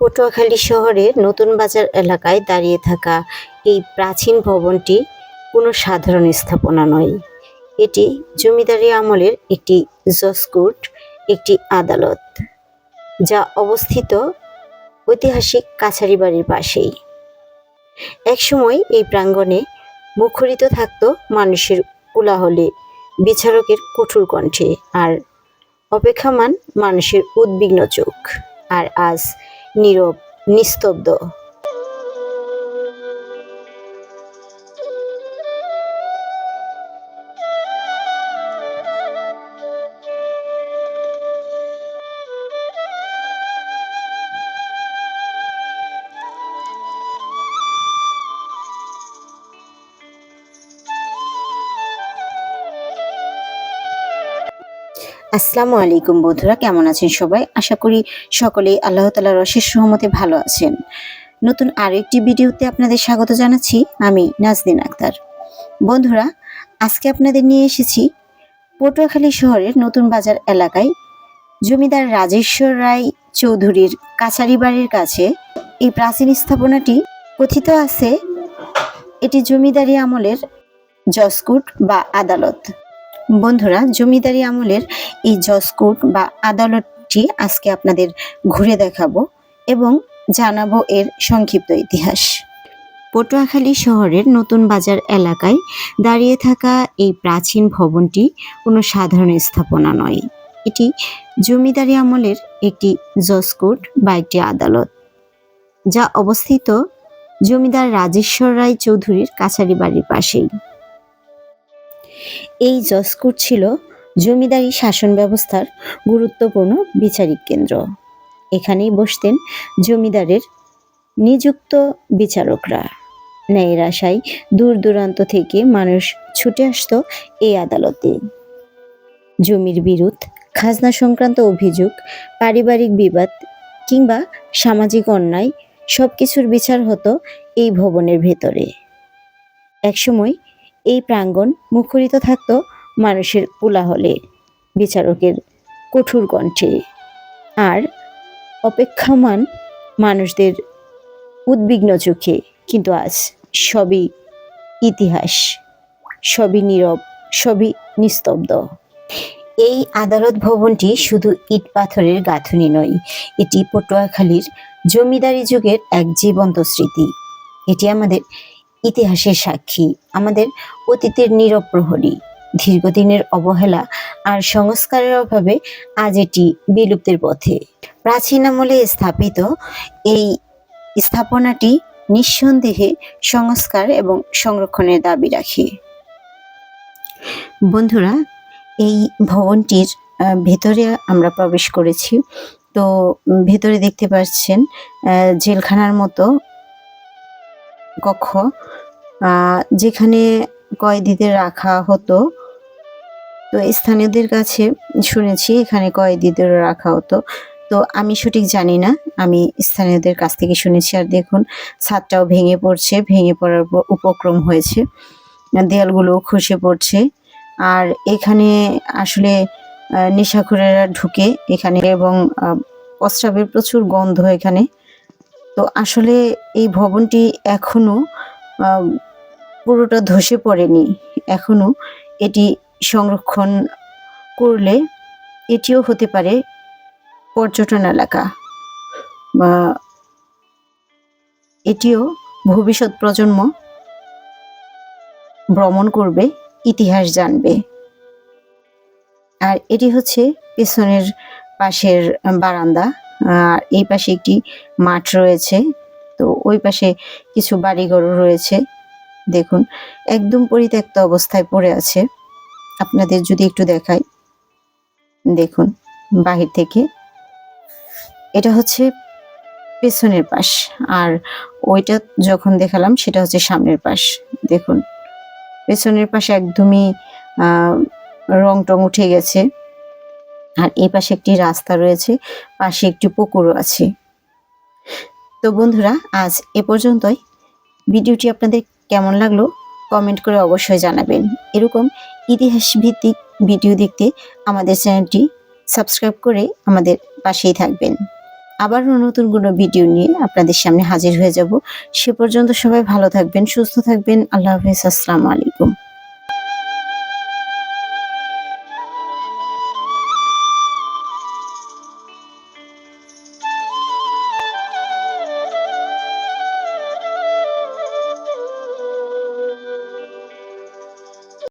পটুয়াখালী শহরের নতুন বাজার এলাকায় দাঁড়িয়ে থাকা এই প্রাচীন ভবনটি কোনো সাধারণ স্থাপনা নয়। এটি জমিদারি আমলের একটি জসকোর্ট একটি আদালত, যা অবস্থিত ঐতিহাসিক কাছারি বাড়ির পাশেই। একসময় এই প্রাঙ্গণে মুখরিত থাকত মানুষের কোলাহলে, বিচারকের কঠোর কণ্ঠে, আর অপেক্ষামান মানুষের উদ্বিগ্ন চোখ। আর আজ নীরব নিস্তব্ধ। আসসালামু আলাইকুম বন্ধুরা, কেমন আছেন সবাই? আশা করি সকলেই আল্লাহ তালার অশেষ সহমতে ভালো আছেন। নতুন আরেকটি ভিডিওতে আপনাদের স্বাগত জানাচ্ছি, আমি নাজদিন আক্তার। বন্ধুরা, আজকে আপনাদের নিয়ে এসেছি পটুয়াখালী শহরের নতুন বাজার এলাকায় জমিদার রাজেশ্বর রায় চৌধুরীর কাছারি বাড়ির কাছে এই প্রাচীন স্থাপনাটি কথিত আছে। এটি জমিদারি আমলের জসকোট বা আদালত। বন্ধুরা, জমিদারি আমলের এই জসকোট বা আদালতটি আজকে আপনাদের ঘুরে দেখাবো এবং জানাব এর সংক্ষিপ্ত ইতিহাস। পটুয়াখালী শহরের নতুন বাজার এলাকায় দাঁড়িয়ে থাকা এই প্রাচীন ভবনটি কোনো সাধারণ স্থাপনা নয়। এটি জমিদারি আমলের একটি জসকোট বা একটি আদালত, যা অবস্থিত জমিদার রাজেশ্বর রায় চৌধুরীর কাছারি বাড়ির পাশেই। এই জসকোট ছিল জমিদারি শাসন ব্যবস্থার গুরুত্বপূর্ণ বিচারিক কেন্দ্র। এখানেই বসতেন জমিদারের নিযুক্ত বিচারকরা। ন্যায়ের আশায় দূর দূরান্ত থেকে মানুষ ছুটে আসতো এই আদালতে। জমির বিরোধ খাজনা সংক্রান্ত অভিযোগ, পারিবারিক বিবাদ কিংবা সামাজিক অন্যায় সবকিছুর বিচার হতো এই ভবনের ভেতরে। একসময় এই প্রাঙ্গণ মুখরিত থাকত মানুষের কোলাহলে, বিচারকের কঠোর কণ্ঠে। আর অপেক্ষমান মানুষদের উদ্বিগ্ন চোখে কিন্তু আজ সবই ইতিহাস, সবই নীরব, সবই নিস্তব্ধ। এই আদালত ভবনটি শুধু ইট পাথরের গাঁথুনি নয়, এটি পটুয়াখালীর জমিদারি যুগের এক জীবন্ত স্মৃতি। এটি আমাদের ইতিহাসের সাক্ষী, আমাদের অতীতের নীরব প্রহরী। দীর্ঘদিনের অবহেলা আর সংস্কারের অভাবে আজ এটি বিলুপ্তির পথে। প্রাচীন আমলে স্থাপিত এই স্থাপনাটি নিঃসন্দেহে সংস্কার এবং সংরক্ষণের দাবি রাখে। বন্ধুরা, এই ভবনটির ভেতরে আমরা প্রবেশ করেছি। তো ভেতরে দেখতে পাচ্ছেন জেলখানার মতো কক্ষ যেখানে কয়েদিদের রাখা হতো। তো স্থানীয়দের কাছে শুনেছি এখানে কয়েদিদের রাখা হতো। তো আমি সঠিক জানি না, আমি স্থানীয়দের কাছ থেকে শুনেছি। আর দেখুন, ছাদটাও ভেঙে পড়ছে, ভেঙে পড়ার উপক্রম হয়েছে। দেয়ালগুলো খসে পড়ছে। আর এখানে আসলে নেশাখোরেরা ঢুকে এখানে এবং প্রস্রাবের প্রচুর গন্ধ এখানে। তো আসলে এই ভবনটি এখনও পুরোটা ধসে পড়েনি। এখনও এটি সংরক্ষণ করলে এটিও হতে পারে পর্যটন এলাকা বা এটিও ভবিষ্যৎ প্রজন্ম ভ্রমণ করবে, ইতিহাস জানবে। আর এটি হচ্ছে পেছনের পাশের বারান্দা। আর এই পাশে একটি মাঠ রয়েছে। তো ওই পাশে কিছু বাড়িঘরও রয়েছে। দেখুন, একদম পরিত্যক্ত অবস্থায় পড়ে আছে। আপনাদের যদি একটু দেখাই। দেখুন, বাহির থেকে। এটা হচ্ছে পেছনের পাশ। আর ওইটা যখন দেখালাম, সেটা হচ্ছে সামনের পাশ। দেখুন, পেছনের পাশে একদমই রং টং উঠে গেছে। আর এই পাশে একটি রাস্তা রয়েছে, পাশে একটি পুকুরও আছে। তো বন্ধুরা, আজ এ পর্যন্তই। ভিডিওটি আপনাদের কেমন লাগল কমেন্ট করে অবশ্যই জানাবেন। এরকম ইতিহাস ভিত্তিক ভিডিও দেখতে আমাদের চ্যানেলটি সাবস্ক্রাইব করে আমাদের পাশেই থাকবেন। আবারও নতুন কোনো ভিডিও নিয়ে আপনাদের সামনে হাজির হয়ে যাব। সে পর্যন্ত সবাই ভালো থাকবেন, সুস্থ থাকবেন। আল্লাহ হাফিজ, আসসালামু আলাইকুম।